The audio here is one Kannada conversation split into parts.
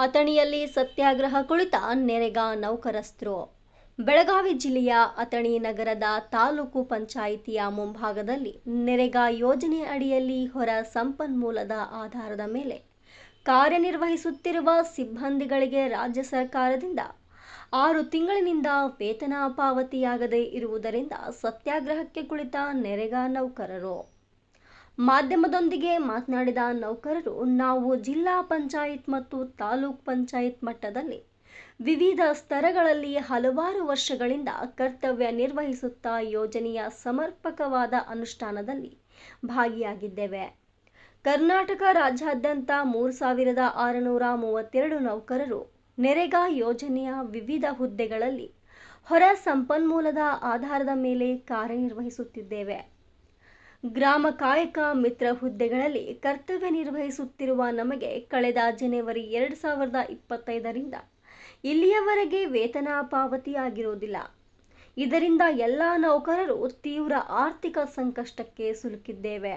ಅಥಣಿಯಲ್ಲಿ ಸತ್ಯಾಗ್ರಹ ಕುಳಿತ ನೆರೆಗಾ ನೌಕರಸ್ಥರು. ಬೆಳಗಾವಿ ಜಿಲ್ಲೆಯ ಅಥಣಿ ನಗರದ ತಾಲೂಕು ಪಂಚಾಯಿತಿಯ ಮುಂಭಾಗದಲ್ಲಿ ನೆರೆಗಾ ಯೋಜನೆ ಅಡಿಯಲ್ಲಿ ಹೊರ ಸಂಪನ್ಮೂಲದ ಆಧಾರದ ಮೇಲೆ ಕಾರ್ಯನಿರ್ವಹಿಸುತ್ತಿರುವ ಸಿಬ್ಬಂದಿಗಳಿಗೆ ರಾಜ್ಯ ಸರ್ಕಾರದಿಂದ ಆರು ತಿಂಗಳಿನಿಂದ ವೇತನ ಪಾವತಿಯಾಗದೇ ಇರುವುದರಿಂದ ಸತ್ಯಾಗ್ರಹಕ್ಕೆ ಕುಳಿತ ನೆರೆಗಾ ನೌಕರರು. ಮಾಧ್ಯಮದೊಂದಿಗೆ ಮಾತನಾಡಿದ ನೌಕರರು, ನಾವು ಜಿಲ್ಲಾ ಪಂಚಾಯತ್ ಮತ್ತು ತಾಲೂಕ್ ಪಂಚಾಯತ್ ಮಟ್ಟದಲ್ಲಿ ವಿವಿಧ ಸ್ತರಗಳಲ್ಲಿ ಹಲವಾರು ವರ್ಷಗಳಿಂದ ಕರ್ತವ್ಯ ನಿರ್ವಹಿಸುತ್ತಾ ಯೋಜನೆಯ ಸಮರ್ಪಕವಾದ ಅನುಷ್ಠಾನದಲ್ಲಿ ಭಾಗಿಯಾಗಿದ್ದೇವೆ. ಕರ್ನಾಟಕ ರಾಜ್ಯಾದ್ಯಂತ ಮೂರು ಸಾವಿರದ ಆರುನೂರ ಮೂವತ್ತೆರಡು ನೌಕರರು ನೆರೆಗಾ ಯೋಜನೆಯ ವಿವಿಧ ಹುದ್ದೆಗಳಲ್ಲಿ ಹೊರ ಸಂಪನ್ಮೂಲದ ಆಧಾರದ ಮೇಲೆ ಕಾರ್ಯನಿರ್ವಹಿಸುತ್ತಿದ್ದೇವೆ. ಗ್ರಾಮ ಕಾಯಕ ಮಿತ್ರ ಹುದ್ದೆಗಳಲ್ಲಿ ಕರ್ತವ್ಯ ನಿರ್ವಹಿಸುತ್ತಿರುವ ನಮಗೆ ಕಳೆದ ಜನವರಿ ಎರಡು ಸಾವಿರದ ಇಪ್ಪತ್ತೈದರಿಂದ ಇಲ್ಲಿಯವರೆಗೆ ವೇತನ ಪಾವತಿಯಾಗಿರುವುದಿಲ್ಲ. ಇದರಿಂದ ಎಲ್ಲ ನೌಕರರು ತೀವ್ರ ಆರ್ಥಿಕ ಸಂಕಷ್ಟಕ್ಕೆ ಸಿಲುಕಿದ್ದೇವೆ.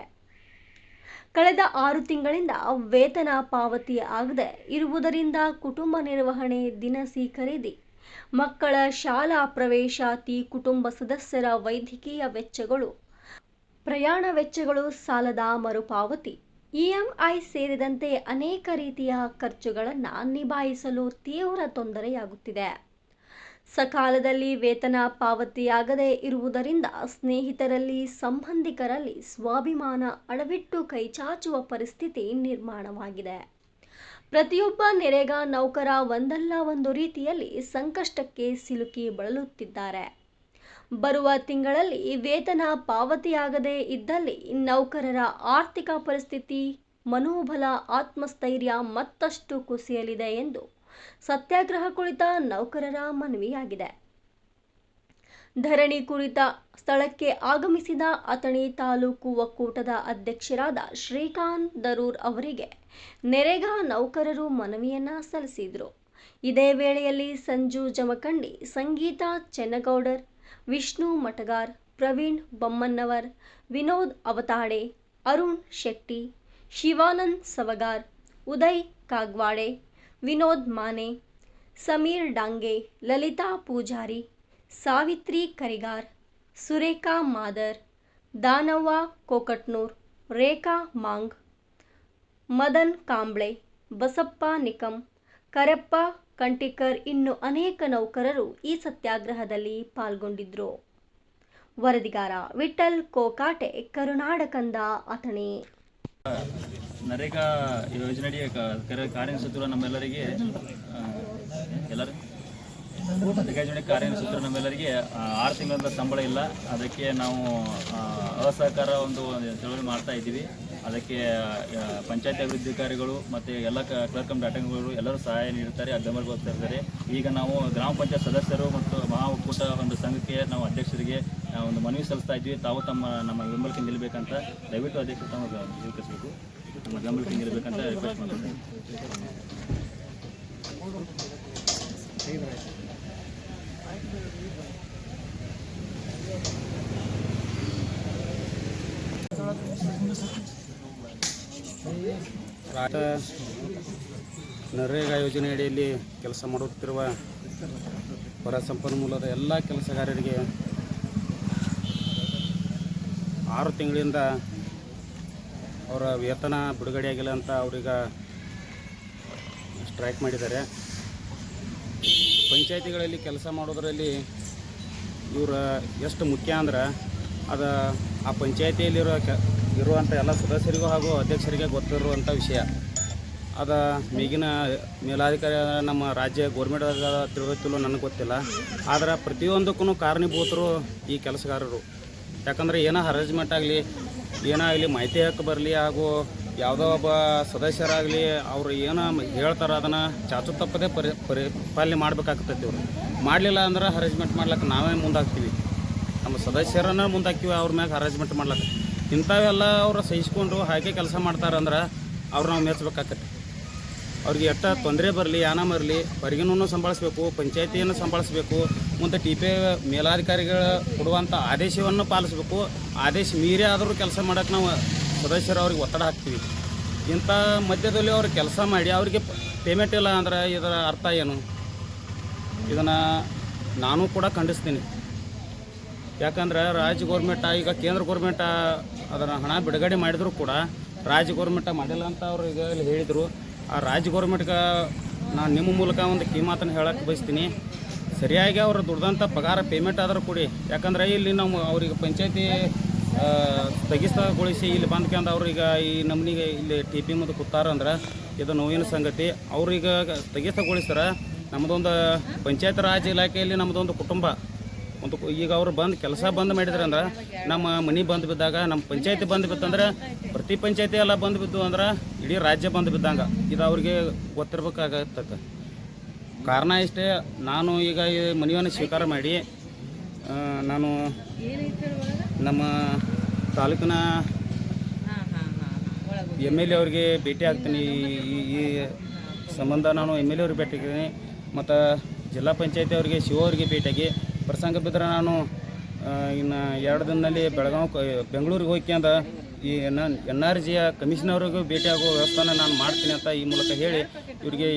ಕಳೆದ ಆರು ತಿಂಗಳಿಂದ ವೇತನ ಪಾವತಿ ಆಗದೆ ಇರುವುದರಿಂದ ಕುಟುಂಬ ನಿರ್ವಹಣೆ ದಿನಸಿ ಖರೀದಿ, ಮಕ್ಕಳ ಶಾಲಾ ಪ್ರವೇಶಾತಿ ಕುಟುಂಬ ಸದಸ್ಯರ ವೈದ್ಯಕೀಯ ವೆಚ್ಚಗಳು ಪ್ರಯಾಣ ವೆಚ್ಚಗಳು ಸಾಲದ ಮರುಪಾವತಿ ಇಎಂಐ ಸೇರಿದಂತೆ ಅನೇಕ ರೀತಿಯ ಖರ್ಚುಗಳನ್ನು ನಿಭಾಯಿಸಲು ತೀವ್ರ ತೊಂದರೆಯಾಗುತ್ತಿದೆ. ಸಕಾಲದಲ್ಲಿ ವೇತನ ಪಾವತಿಯಾಗದೇ ಇರುವುದರಿಂದ ಸ್ನೇಹಿತರಲ್ಲಿ ಸಂಬಂಧಿಕರಲ್ಲಿ ಸ್ವಾಭಿಮಾನ ಅಡವಿಟ್ಟು ಕೈಚಾಚುವ ಪರಿಸ್ಥಿತಿ ನಿರ್ಮಾಣವಾಗಿದೆ. ಪ್ರತಿಯೊಬ್ಬ ನೆರೆಗ ನೌಕರ ಒಂದಲ್ಲ ಒಂದು ರೀತಿಯಲ್ಲಿ ಸಂಕಷ್ಟಕ್ಕೆ ಸಿಲುಕಿ ಬಳಲುತ್ತಿದ್ದಾರೆ. ಬರುವ ತಿಂಗಳಲ್ಲಿ ವೇತನ ಪಾವತಿಯಾಗದೇ ಇದ್ದಲ್ಲಿ ನೌಕರರ ಆರ್ಥಿಕ ಪರಿಸ್ಥಿತಿ ಮನೋಬಲ, ಆತ್ಮಸ್ಥೈರ್ಯ ಮತ್ತಷ್ಟು ಕುಸಿಯಲಿದೆ ಎಂದು ಸತ್ಯಾಗ್ರಹ ಕುಳಿತ ನೌಕರರ ಮನವಿಯಾಗಿದೆ. ಧರಣಿ ಕುರಿತ ಸ್ಥಳಕ್ಕೆ ಆಗಮಿಸಿದ ಅಥಣಿ ತಾಲೂಕು ಒಕ್ಕೂಟದ ಅಧ್ಯಕ್ಷರಾದ ಶ್ರೀಕಾಂತ್ ದರೂರ್ ಅವರಿಗೆ ನೆರೆಗ ನೌಕರರು ಮನವಿಯನ್ನ ಸಲ್ಲಿಸಿದರು. ಇದೇ ವೇಳೆಯಲ್ಲಿ ಸಂಜು ಜಮಖಂಡಿ, ಸಂಗೀತ ಚೆನ್ನಗೌಡರ್ विष्णु मटगार प्रवीण बम्मनवर विनोद अवताड़े अरुण शेट्टी शिवानंद सवगार उदय कागवाड़े विनोद माने समीर डांगे ललिता पूजारी सावित्री करिगार सुरेखा मादर दानव्वा कोकटनूर रेखा मांग मदन कांबले बसप्पा निकम करप्पा ಕಂಟಿಕರ್ ಇನ್ನು ಅನೇಕ ನೌಕರರು ಈ ಸತ್ಯಾಗ್ರಹದಲ್ಲಿ ಪಾಲ್ಗೊಂಡಿದ್ರು. ವರದಿಗಾರ ವಿಠಲ್ ಕೋಕಾಟೆ, ಕರುನಾಡಕಂದ ಅಥಣಿ. ನರೇಗಾ ಯೋಜನೆಯಡಿ ಕಾರ್ಯನಿಸುತ್ತಿರುವ ನಮ್ಮೆಲ್ಲರಿಗೆ ಎಲ್ಲರೂ? ಕಾರ್ಯನಿಸುತ್ತಿರುವ ನಮ್ಮೆಲ್ಲರಿಗೆ ಆರು ತಿಂಗಳಿಂದ ಸಂಬಳ ಇಲ್ಲ. ಅದಕ್ಕೆ ನಾವು ಅಸಹಕಾರ ಒಂದು, ಚಳವಳಿ ಮಾಡ್ತಾ ಇದ್ದೀವಿ. ಅದಕ್ಕೆ ಪಂಚಾಯತ್ ಅಭಿವೃದ್ಧಿಕಾರಿಗಳು ಮತ್ತು ಎಲ್ಲ ಕ್ಲರ್ಕ್ ಕಮ್ ಡಾಟಗಳು ಎಲ್ಲರೂ ಸಹಾಯ ನೀಡುತ್ತಾರೆ ಅಗ್ಗಮರ್ಗೆ ಹೋಗ್ತಾ ಇರ್ತಾರೆ ಈಗ ನಾವು ಗ್ರಾಮ ಪಂಚಾಯತ್ ಸದಸ್ಯರು ಮತ್ತು ಮಹಾ ಒಕ್ಕೂಟ ಒಂದು ಸಂಘಕ್ಕೆ ನಾವು ಅಧ್ಯಕ್ಷರಿಗೆ ಒಂದು ಮನವಿ ಸಲ್ಲಿಸ್ತಾ ಇದ್ವಿ. ತಾವು ತಮ್ಮ, ನಮ್ಮ ಬೆಂಬಲಕ್ಕೆ ನಿಲ್ಲಬೇಕಂತ ದಯವಿಟ್ಟು ಅಧ್ಯಕ್ಷರು ತಮ್ಮ ಸ್ವೀಕರಿಸಬೇಕು ನಮ್ಮ ಬೆಂಬಲಕ್ಕೆ ನಿಲ್ಲಬೇಕಂತ ರಿಕ್ವೆಸ್ಟ್ ಮಾಡ್ತೀನಿ ರಾಜ್ಯ ನರೇಗಾ ಯೋಜನೆ ಅಡಿಯಲ್ಲಿ ಕೆಲಸ ಮಾಡುತ್ತಿರುವ ಹೊರ ಸಂಪನ್ಮೂಲದ ಎಲ್ಲ ಕೆಲಸಗಾರರಿಗೆ ಆರು ತಿಂಗಳಿಂದ ಅವರ ವೇತನ ಬಿಡುಗಡೆಯಾಗಿಲ್ಲ ಅಂತ ಅವ್ರೀಗ ಸ್ಟ್ರೈಕ್ ಮಾಡಿದ್ದಾರೆ. ಪಂಚಾಯಿತಿಗಳಲ್ಲಿ ಕೆಲಸ ಮಾಡೋದರಲ್ಲಿ ಇವರ ಎಷ್ಟು ಮುಖ್ಯ ಅಂದ್ರೆ ಅದು ಆ ಪಂಚಾಯತಿಯಲ್ಲಿರೋ ಇರುವಂಥ ಎಲ್ಲ ಸದಸ್ಯರಿಗೂ ಹಾಗೂ ಅಧ್ಯಕ್ಷರಿಗೆ ಗೊತ್ತಿರುವಂಥ ವಿಷಯ. ಅದ ಈಗಿನ ಮೇಲಾಧಿಕಾರಿ ನಮ್ಮ ರಾಜ್ಯ ಗೋರ್ಮೆಂಟ್ ತಿಳುವತ್ತಿಲ್ಲೋ ನನಗೆ ಗೊತ್ತಿಲ್ಲ. ಆದ್ರೆ ಪ್ರತಿಯೊಂದಕ್ಕೂ ಕಾರಣೀಭೂತರು ಈ ಕೆಲಸಗಾರರು. ಯಾಕಂದರೆ ಏನೋ ಹರಾಜ್ಮೆಂಟ್ ಆಗಲಿ, ಏನೋ ಆಗಲಿ ಮಾಹಿತಿ ಹಕ್ಕು ಬರಲಿ ಹಾಗೂ ಯಾವುದೋ ಒಬ್ಬ ಸದಸ್ಯರಾಗಲಿ ಅವರು ಏನೋ ಹೇಳ್ತಾರೆ ಅದನ್ನು ಚಾಚು ತಪ್ಪದೆ ಪರಿ ಪರಿಪಾಲನೆ ಮಾಡಬೇಕಾಗ್ತೈತಿ ಅವರು ಮಾಡಲಿಲ್ಲ ಅಂದ್ರೆ ಹರಾಜ್ಮೆಂಟ್ ಮಾಡ್ಲಿಕ್ಕೆ ನಾವೇ ಮುಂದಾಗ್ತೀವಿ. ನಮ್ಮ ಸದಸ್ಯರನ್ನ ಮುಂದಾಕ್ತೀವಿ, ಅವ್ರ ಮ್ಯಾಗ ಹರಾಜ್ಮೆಂಟ್ ಮಾಡ್ಲಕ್ಕೆ ಇಂಥವೆಲ್ಲ ಅವರು ಸಹಿಸ್ಕೊಂಡು ಹಾಗೆ ಕೆಲಸ ಮಾಡ್ತಾರಂದ್ರೆ ಅವ್ರು ನಾವು ಮೆಚ್ಚಬೇಕಾಗತ್ತೆ ಅವ್ರಿಗೆ ಎಟ್ಟ ತೊಂದರೆ ಬರಲಿ, ಯಾನ ಬರಲಿ ಹೊರಗಿನೂ ಸಂಭಾಳಿಸ್ಬೇಕು, ಪಂಚಾಯತಿಯನ್ನು ಸಂಭಾಳಿಸ್ಬೇಕು, ಮುಂದೆ ಟಿ ಪಿ ಮೇಲಾಧಿಕಾರಿಗಳ ಕೊಡುವಂಥ ಆದೇಶವನ್ನು ಪಾಲಿಸ್ಬೇಕು, ಆದೇಶ ಮೀರಿ ಆದರೂ ಕೆಲಸ ಮಾಡೋಕ್ಕೆ ನಾವು ಸದಸ್ಯರು ಅವ್ರಿಗೆ ಒತ್ತಡ ಹಾಕ್ತೀವಿ. ಇಂಥ ಮಧ್ಯದಲ್ಲಿ ಅವ್ರು ಕೆಲಸ ಮಾಡಿ ಅವರಿಗೆ ಪೇಮೆಂಟ್ ಇಲ್ಲ ಅಂದ್ರೆ ಇದರ ಅರ್ಥ ಏನು? ಇದನ್ನು ನಾನು ಕೂಡ ಖಂಡಿಸ್ತೀನಿ. ಯಾಕಂದ್ರೆ ರಾಜ್ಯ ಗೌರ್ಮೆಂಟ, ಈಗ ಕೇಂದ್ರ ಗೌರ್ಮೆಂಟ ಅದನ್ನು ಹಣ ಬಿಡುಗಡೆ ಮಾಡಿದರೂ ಕೂಡ ರಾಜ್ಯ ಗೌರ್ಮೆಂಟ್ ಮಾಡಿಲ್ಲ ಅಂತ ಅವರು ಈಗ ಹೇಳಿದರು. ಆ ರಾಜ್ಯ ಗೌರ್ಮೆಂಟ್ಗೆ ನಾನು ನಿಮ್ಮ ಮೂಲಕ ಒಂದು ಕಿಮಾತನ್ನು ಹೇಳಕ್ಕೆ ಬಯಸ್ತೀನಿ. ಸರಿಯಾಗಿ ಅವರು ದುಡ್ದಂಥ ಪಗಾರ ಪೇಮೆಂಟ್ ಆದರೂ ಕೊಡಿ. ಯಾಕಂದ್ರೆ ಇಲ್ಲಿ ನಾವು ಅವ್ರಿಗೆ ಪಂಚಾಯತಿ ಸ್ಥಗಿತಗೊಳಿಸಿ ಇಲ್ಲಿ ಬಂದ್ಕೊಂಡು ಅವ್ರೀಗ ಈ ನಮ್ಮನಿಗೆ ಇಲ್ಲಿ ಟಿ ಪಿ ಮುಂದೆ ಕೂತಾರಂದ್ರೆ ಇದು ನೋವಿನ ಸಂಗತಿ. ಅವ್ರೀಗ ಸ್ಥಗಿತಗೊಳಿಸ್ತಾರೆ ನಮ್ಮದೊಂದು ಪಂಚಾಯತ್ ರಾಜ್ ಇಲಾಖೆಯಲ್ಲಿ ನಮ್ಮದೊಂದು ಕುಟುಂಬ. ಒಂದು ಈಗ ಅವ್ರು ಬಂದು ಕೆಲಸ ಬಂದ್ ಮಾಡಿದ್ರೆ ಅಂದ್ರೆ ನಮ್ಮ ಮನೆ ಬಂದು ಬಿದ್ದಾಗ, ನಮ್ಮ ಪಂಚಾಯತಿ ಬಂದು ಬಿತ್ತಂದ್ರೆ, ಪ್ರತಿ ಪಂಚಾಯತಿ ಎಲ್ಲ ಬಂದು ಬಿದ್ದು ಅಂದ್ರೆ ಇಡೀ ರಾಜ್ಯ ಬಂದು ಬಿದ್ದಂಗ. ಇದು ಅವ್ರಿಗೆ ಗೊತ್ತಿರ್ಬೇಕಾಗತ್ತೆ ಕಾರಣ ಇಷ್ಟೇ, ನಾನು ಈಗ ಈ ಮನೆಯನ್ನು ಸ್ವೀಕಾರ ಮಾಡಿ ನಾನು ನಮ್ಮ ತಾಲೂಕಿನ ಎಂ ಎಲ್ ಎ ಅವ್ರಿಗೆ ಭೇಟಿ ಆಗ್ತೀನಿ. ಈ ಸಂಬಂಧ ನಾನು ಎಂ ಎಲ್ ಎ ಅವ್ರಿಗೆ ಭೇಟಿ ಆಗ್ತೀನಿ. ಮತ್ತು ಜಿಲ್ಲಾ ಪಂಚಾಯತಿ ಅವರಿಗೆ ಶಿವ ಅವರಿಗೆ ಭೇಟಿಯಾಗಿ ಪ್ರಸಂಗ ಬಿದ್ದರೆ ನಾನು ಇನ್ನು ಎರಡು ದಿನದಲ್ಲಿ ಬೆಳಗಾವ್ ಬೆಂಗಳೂರಿಗೆ ಹೋಗ್ಕ್ಯಂದ ಈ ಎನ್ ಎನ್ ಆರ್ ಜಿಯ ಕಮಿಷನರ್ಗೂ ಭೇಟಿ ಆಗೋ ವ್ಯವಸ್ಥೆನ ನಾನು ಮಾಡ್ತೀನಿ ಅಂತ ಈ ಮೂಲಕ ಹೇಳಿ, ಇವರಿಗೆ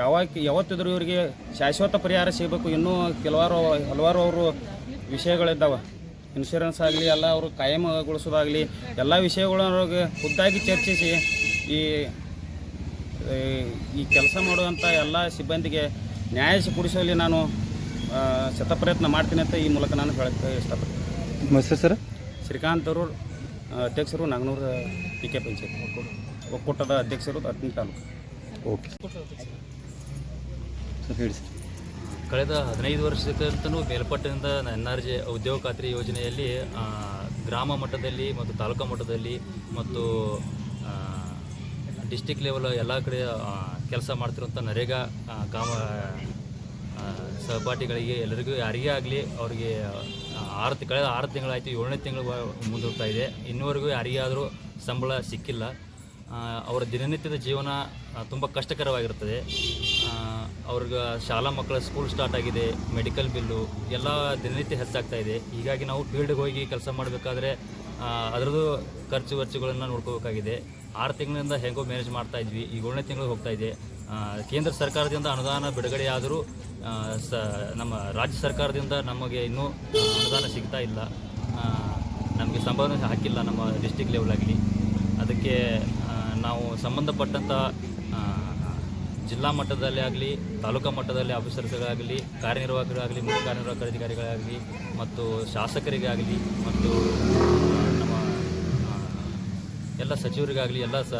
ಯಾವಾಗ, ಯಾವತ್ತಿದ್ರು ಇವರಿಗೆ ಶಾಶ್ವತ ಪರಿಹಾರ ಸಿಗಬೇಕು ಇನ್ನೂ ಕೆಲವಾರು, ಹಲವಾರು ಅವರು ವಿಷಯಗಳಿದ್ದಾವೆ. ಇನ್ಶೂರೆನ್ಸ್ ಆಗಲಿ, ಎಲ್ಲ ಅವರು ಕಾಯಮಗೊಳಿಸೋದಾಗಲಿ ಎಲ್ಲ ವಿಷಯಗಳೊಳಗೆ ಖುದ್ದಾಗಿ ಚರ್ಚಿಸಿ, ಈ ಈ ಕೆಲಸ ಮಾಡುವಂಥ ಎಲ್ಲ ಸಿಬ್ಬಂದಿಗೆ ನ್ಯಾಯ ಸಿಗೂಡಿಸುವಲ್ಲಿ ನಾನು ಶತಪ್ರಯತ್ನ ಮಾಡ್ತೀನಿ ಅಂತ ಈ ಮೂಲಕ ನಾನು ಹೇಳಕ್ಕೆ ಇಷ್ಟಪಡ್ತೀನಿ. ನಿಮ್ಮ ಹೆಸರು ಸರ್. ಶ್ರೀಕಾಂತ್ ಅವರು ಅಧ್ಯಕ್ಷರು ನಾಗನೂರು ಪಿ ಕೆ ಪಂಚಾಯತ್ ಒಕ್ಕೂಟದ ಅಧ್ಯಕ್ಷರು ಅತ್ತಿನ ತಾಲೂಕು. ಓಕೆ. ಸರ್ ಹೇಳಿ ಸರ್. ಕಳೆದ ಹದಿನೈದು ವರ್ಷಕ್ಕಂತಲೂ ಮೇಲ್ಪಟ್ಟಿನಿಂದ ಎನ್ ಆರ್ ಜೆ ಉದ್ಯೋಗ ಖಾತ್ರಿ ಯೋಜನೆಯಲ್ಲಿ ಗ್ರಾಮ ಮಟ್ಟದಲ್ಲಿ ಮತ್ತು ತಾಲೂಕು ಮಟ್ಟದಲ್ಲಿ ಮತ್ತು ಡಿಸ್ಟಿಕ್ ಲೆವೆಲ್ ಎಲ್ಲ ಕಡೆ ಕೆಲಸ ಮಾಡ್ತಿರುವಂಥ ನರೇಗಾ ಕಾಮ ಸಹಪಾಠಿಗಳಿಗೆ ಎಲ್ಲರಿಗೂ ಯಾರಿಗೇ ಆಗಲಿ ಅವ್ರಿಗೆ ಆರು ಕಳೆದ ಆರು ತಿಂಗಳಾಯಿತು, ಏಳನೇ ತಿಂಗಳು ಮುಂದೂಡ್ತಾ ಇದೆ. ಇನ್ನುವರೆಗೂ ಯಾರಿಗೇ ಆದರೂ ಸಂಬಳ ಸಿಕ್ಕಿಲ್ಲ. ಅವರ ದಿನನಿತ್ಯದ ಜೀವನ ತುಂಬ ಕಷ್ಟಕರವಾಗಿರ್ತದೆ ಅವ್ರಿಗೆ ಶಾಲಾ ಮಕ್ಕಳ ಸ್ಕೂಲ್ ಸ್ಟಾರ್ಟ್ ಆಗಿದೆ, ಮೆಡಿಕಲ್ ಬಿಲ್ಲು, ಎಲ್ಲ ದಿನನಿತ್ಯ ಹೆಚ್ಚಾಗ್ತಾ ಇದೆ. ಹೀಗಾಗಿ ನಾವು ಫೀಲ್ಡ್ಗೆ ಹೋಗಿ ಕೆಲಸ ಮಾಡಬೇಕಾದ್ರೆ ಅದರದ್ದು ಖರ್ಚು ವೆಚ್ಚಗಳನ್ನು ನೋಡ್ಕೋಬೇಕಾಗಿದೆ. ಆರು ತಿಂಗಳಿಂದ ಹೇಗೋ ಮ್ಯಾನೇಜ್ ಮಾಡ್ತಾ ಇದ್ವಿ, ಈಗ ಏಳನೇ ತಿಂಗಳು ಹೋಗ್ತಾ ಇದೆ. ಕೇಂದ್ರ ಸರ್ಕಾರದಿಂದ ಅನುದಾನ ಬಿಡುಗಡೆಯಾದರೂ ಸ, ನಮ್ಮ ರಾಜ್ಯ ಸರ್ಕಾರದಿಂದ ನಮಗೆ ಇನ್ನೂ ಅನುದಾನ ಸಿಗ್ತಾ ಇಲ್ಲ. ನಮಗೆ ಸಂಭಾವನೆ ಹಾಕಿಲ್ಲ ನಮ್ಮ ಡಿಸ್ಟಿಕ್ ಲೆವೆಲ್ ಆಗಲಿ. ಅದಕ್ಕೆ ನಾವು ಸಂಬಂಧಪಟ್ಟಂಥ ಜಿಲ್ಲಾ ಮಟ್ಟದಲ್ಲಿ ಆಗಲಿ, ತಾಲೂಕಾ ಮಟ್ಟದಲ್ಲಿ ಆಫೀಸರ್ಸ್ಗಳಾಗಲಿ, ಕಾರ್ಯನಿರ್ವಾಹಕರಾಗಲಿ, ಮುಖ್ಯ ಕಾರ್ಯನಿರ್ವಾಹಕ ಅಧಿಕಾರಿಗಳಾಗಲಿ, ಮತ್ತು ಶಾಸಕರಿಗಾಗಲಿ, ಮತ್ತು ಎಲ್ಲ ಸಚಿವರಿಗಾಗಲಿ, ಎಲ್ಲ ಸ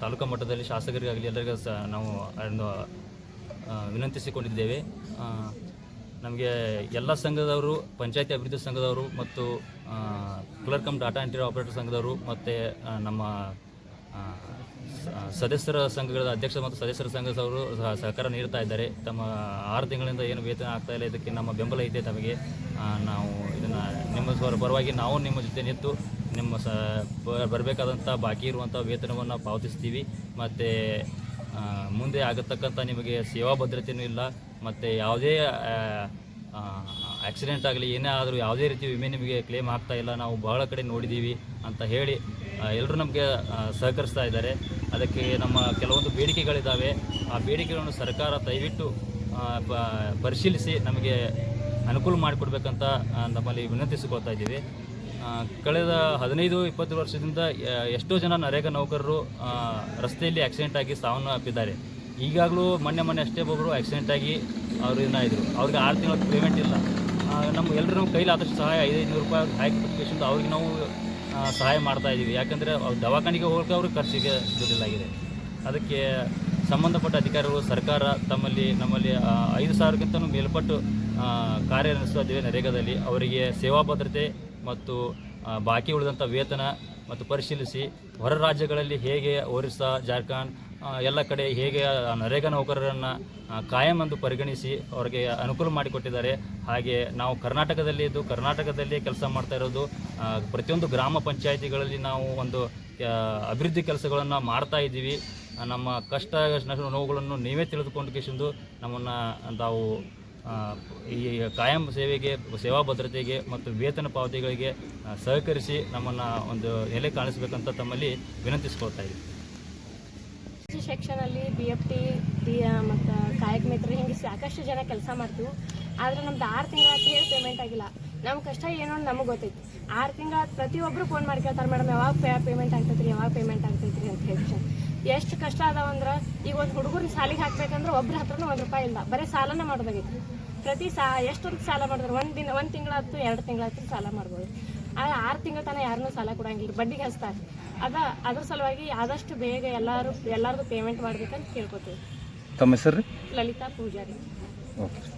ತಾಲೂಕಾ ಮಟ್ಟದಲ್ಲಿ ಶಾಸಕರಿಗಾಗಲಿ ಎಲ್ಲರಿಗೂ ಸಹ ನಾವು ಅದನ್ನು ವಿನಂತಿಸಿಕೊಂಡಿದ್ದೇವೆ. ನಮಗೆ ಎಲ್ಲ ಸಂಘದವರು, ಪಂಚಾಯತಿ ಅಭಿವೃದ್ಧಿ ಸಂಘದವರು ಮತ್ತು clerk cum cum data entry operator ಸಂಘದವರು ಮತ್ತು ನಮ್ಮ ಸದಸ್ಯರ ಸಂಘಗಳ ಅಧ್ಯಕ್ಷ ಮತ್ತು ಸದಸ್ಯರ ಸಂಘದವರು ಸಹ ಸಹಕಾರ ನೀಡ್ತಾ ಇದ್ದಾರೆ. ತಮ್ಮ ಆರು ತಿಂಗಳಿಂದ ಏನು ವೇತನ ಆಗ್ತಾ ಇಲ್ಲ, ಇದಕ್ಕೆ ನಮ್ಮ ಬೆಂಬಲ ಇದೆ ತಮಗೆ. ನಾವು ಇದನ್ನು ನಿಮ್ಮ ಪರವಾಗಿ ನಾವು ನಿಮ್ಮ ಜೊತೆ ನಿಂತು ನಿಮ್ಮ ಸ ಬರಬೇಕಾದಂಥ ಬಾಕಿ ಇರುವಂಥ ವೇತನವನ್ನು ಪಾವತಿಸ್ತೀವಿ. ಮತ್ತು ಮುಂದೆ ಆಗತಕ್ಕಂಥ ನಿಮಗೆ ಸೇವಾ ಭದ್ರತೆಯೂ ಇಲ್ಲ. ಮತ್ತು ಯಾವುದೇ ಆಕ್ಸಿಡೆಂಟ್ ಆಗಲಿ, ಏನೇ ಆದರೂ ಯಾವುದೇ ರೀತಿ ವಿಮೆ ನಿಮಗೆ ಕ್ಲೇಮ್ ಆಗ್ತಾ ಇಲ್ಲ, ನಾವು ಬಹಳ ಕಡೆ ನೋಡಿದ್ದೀವಿ ಅಂತ ಹೇಳಿ ಎಲ್ಲರೂ ನಮಗೆ ಸಹಕರಿಸ್ತಾ ಇದ್ದಾರೆ. ಅದಕ್ಕೆ ನಮ್ಮ ಕೆಲವೊಂದು ಬೇಡಿಕೆಗಳಿದ್ದಾವೆ ಆ ಬೇಡಿಕೆಗಳನ್ನು ಸರ್ಕಾರ ದಯವಿಟ್ಟು ಪರಿಶೀಲಿಸಿ ನಮಗೆ ಅನುಕೂಲ ಮಾಡಿಕೊಡ್ಬೇಕಂತ ನಮ್ಮಲ್ಲಿ ವಿನಂತಿಸಿಕೊಳ್ತಾ ಇದ್ದೀವಿ. ಕಳೆದ ಹದಿನೈದು, ಇಪ್ಪತ್ತು ವರ್ಷದಿಂದ ಎಷ್ಟೋ ಜನ ನರೇಗಾ ನೌಕರರು ರಸ್ತೆಯಲ್ಲಿ ಆಕ್ಸಿಡೆಂಟ್ ಆಗಿ ಸಾವನ್ನು ಅಪ್ಪಿದ್ದಾರೆ ಈಗಾಗಲೂ ಮೊನ್ನೆ ಮೊನ್ನೆ ಅಷ್ಟೇ ಒಬ್ಬರು ಆಕ್ಸಿಡೆಂಟ್ ಆಗಿ ಅವರು ಇದಾಯಿದ್ರು ಅವ್ರಿಗೆ ಆರು ತಿಂಗಳ ಪೇಮೆಂಟ್ ಇಲ್ಲ. ನಮ್ಮ ಎಲ್ಲರೂ ಕೈಲಾದಷ್ಟು ಸಹಾಯ ಐದೈದು ರೂಪಾಯಿ ಆಯ್ಕೆ ಕೊಟ್ಕೊಂಡು ಅವ್ರಿಗೆ ನಾವು ಸಹಾಯ ಮಾಡ್ತಾ ಇದ್ದೀವಿ ಯಾಕಂದರೆ ದವಾಖಾನೆಗೆ ಹೋಗೋಕೆ ಅವ್ರಿಗೆ ಖರ್ಚಿಗೆ ದುಡ್ಡಿಲ್ಲಾಗಿದೆ. ಅದಕ್ಕೆ ಸಂಬಂಧಪಟ್ಟ ಅಧಿಕಾರಿಗಳು, ಸರ್ಕಾರ ತಮ್ಮಲ್ಲಿ, ನಮ್ಮಲ್ಲಿ ಐದು ಸಾವಿರಕ್ಕಿಂತಲೂ ಮೇಲ್ಪಟ್ಟು ಕಾರ್ಯ ಕಾರ್ಯನಿರ್ವಹಿಸ್ತಾ ಇದ್ದೇವೆ ನರೇಗಾದಲ್ಲಿ. ಅವರಿಗೆ ಸೇವಾ ಭದ್ರತೆ ಮತ್ತು ಬಾಕಿ ಉಳಿದಂಥ ವೇತನ ಮತ್ತು ಪರಿಶೀಲಿಸಿ ಹೊರ ರಾಜ್ಯಗಳಲ್ಲಿ ಹೇಗೆ ಒರಿಸ್ಸಾ ಜಾರ್ಖಂಡ್ ಎಲ್ಲ ಕಡೆ ಹೇಗೆ ನರೇಗಾ ನೌಕರರನ್ನು ಕಾಯಂ ಎಂದು ಪರಿಗಣಿಸಿ ಅವರಿಗೆ ಅನುಕೂಲ ಮಾಡಿಕೊಟ್ಟಿದ್ದಾರೆ. ಹಾಗೆ ನಾವು ಕರ್ನಾಟಕದಲ್ಲಿ ಇದ್ದು ಕರ್ನಾಟಕದಲ್ಲಿ ಕೆಲಸ ಮಾಡ್ತಾ ಇರೋದು ಪ್ರತಿಯೊಂದು ಗ್ರಾಮ ಪಂಚಾಯಿತಿಗಳಲ್ಲಿ ನಾವು ಒಂದು ಅಭಿವೃದ್ಧಿ ಕೆಲಸಗಳನ್ನು ಮಾಡ್ತಾ ಇದ್ದೀವಿ. ನಮ್ಮ ಕಷ್ಟ ನೋವುಗಳನ್ನು ನೀವೇ ತಿಳಿದುಕೊಂಡು ಕೇಸಿಂದು ನಮ್ಮನ್ನು ತಾವು ಈ ಕಾಯಂ ಸೇವೆಗೆ, ಸೇವಾ ಭದ್ರತೆಗೆ ಮತ್ತು ವೇತನ ಪಾವತಿಗಳಿಗೆ ಸಹಕರಿಸಿ ನಮ್ಮನ್ನು ಒಂದು ಎಲೆ ಕಾಣಿಸ್ಬೇಕಂತ ತಮ್ಮಲ್ಲಿ ವಿನಂತಿಸ್ಕೊಳ್ತಾ ಇದ್ದೀವಿ. ಕೃಷಿ ಸೆಕ್ಷನಲ್ಲಿ ಬಿ ಎಫ್ ಟಿ ಡಿ ಮತ್ತು ಕಾಯಕ ಮಿತ್ರ ಹಿಂಗೆ ಸಾಕಷ್ಟು ಜನ ಕೆಲಸ ಮಾಡ್ತೀವಿ. ಆದ್ರೆ ನಮ್ದು ಆರು ತಿಂಗಳ ಹೇಳಿ ಪೇಮೆಂಟ್ ಆಗಿಲ್ಲ. ನಮ್ಮ ಕಷ್ಟ ಏನು ಅಂತ ನಮಗೆ ಗೊತ್ತೈತಿ. ಆರು ತಿಂಗಳ ಪ್ರತಿಯೊಬ್ಬರು ಫೋನ್ ಮಾಡ್ಕೊಳ್ತಾರೆ ಮೇಡಮ್, ಯಾವಾಗ ಪೇ ಪೇಮೆಂಟ್ ಆಗ್ತೈತೆ ರೀ ಯಾವಾಗ ಪೇಮೆಂಟ್ ಆಗ್ತೈತೆ ರೀ ಅಂತ ಹೇಳಿ ಎಷ್ಟು ಕಷ್ಟ ಅದಾವಂದ್ರೆ ಈಗ ಒಂದು ಹುಡುಗರು ಸಾಲಿಗೆ ಹಾಕ್ಬೇಕಂದ್ರೆ ಒಬ್ರ ಹತ್ರನೂ ಒಂದು ರೂಪಾಯಿ ಇಲ್ಲ. ಬರೀ ಸಾಲನ ಮಾಡೋದಾಗೈತಿ. ಪ್ರತಿ ಸಾ ಎಷ್ಟೊಂದು ಸಾಲ ಮಾಡಿದ್ರೆ? ಒಂದು ದಿನ ಒಂದು ತಿಂಗಳಾಯ್ತು ಎರಡು ತಿಂಗಳಾಯ್ತು ಸಾಲ ಮಾಡ್ಬೋದು. ಆದ್ರೆ ಆರು ತಿಂಗಳ ತನಕ ಯಾರನ್ನೂ ಸಾಲ ಕೊಡಂಗಿಲ್ಲ. ಬಡ್ಡಿಗೆ ಹಚ್ತಾರೆ. ಅದ ಅದ್ರ ಸಲುವಾಗಿ ಆದಷ್ಟು ಬೇಗ ಎಲ್ಲರೂ ಎಲ್ಲರಿಗೂ ಪೇಮೆಂಟ್ ಮಾಡ್ಬೇಕಂತ ಕೇಳ್ಕೊತೀವಿ. ತಮ್ಮ ಹೆಸರು ಲಲಿತಾ ಪೂಜಾರಿ. ಓಕೆ.